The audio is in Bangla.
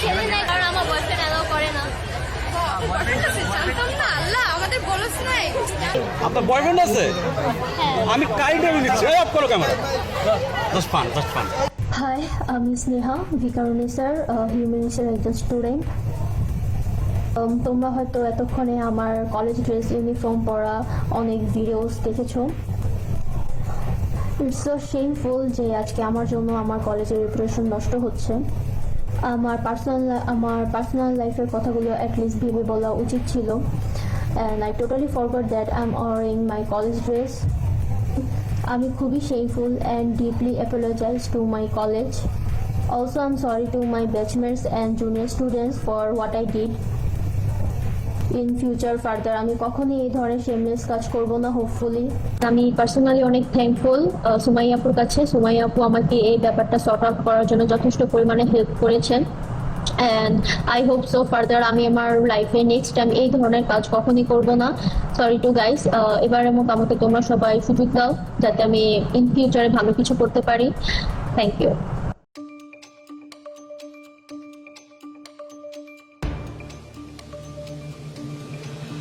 খেলি নাই কারণ আমার বয়ফ্রেন্ড অ্যালাউ করে না। জানতাম না আল্লাহ আমাদের বলস নাই। আপনার বয়ফ্রেন্ড আছে? হ্যাঁ। আমি কাইন্ড নিচ্ছি অফ করো camera just fun just fun hi আমি স্নেহা ভিকারুনি স্যার হিউম্যানিটিসের একজন স্টুডেন্ট তোমরা হয়তো এতক্ষণে আমার কলেজ ড্রেস ইউনিফর্ম পরা অনেক ভিডিওস দেখেছ। ইটস সো শেমফুল যে আজকে আমার জন্য আমার কলেজের রেপুটেশন নষ্ট হচ্ছে। আমার পার্সোনাল আমার পার্সোনাল লাইফের কথাগুলো অ্যাটলিস্ট ভেবে বলা উচিত ছিল। And I totally forgot that I am wearing my college dress আমি খুবই shameful and deeply apologize to my college also I am sorry to my batchmates and junior students for what I did in future further আমি কখনোই এই ধরনের শেমলেস কাজ করব না হোপফুলি আমি পার্সোনালি অনেক থ্যাঙ্কফুল সুমাই আপুর কাছে। সুমাই আপু আমাকে এই ব্যাপারটা সর্ট আউট করার জন্য যথেষ্ট পরিমাণে হেল্প করেছেন। And I hope so further আমি আমার লাইফে নেক্সট টাইম এই ধরনের কাজ কখনই করব না। সরি টু গাইস এবারের মতো আমাকে তোমরা সবাই সুযোগ দাও, যাতে আমি ইন ফিউচারে ভালো কিছু করতে পারি। Thank you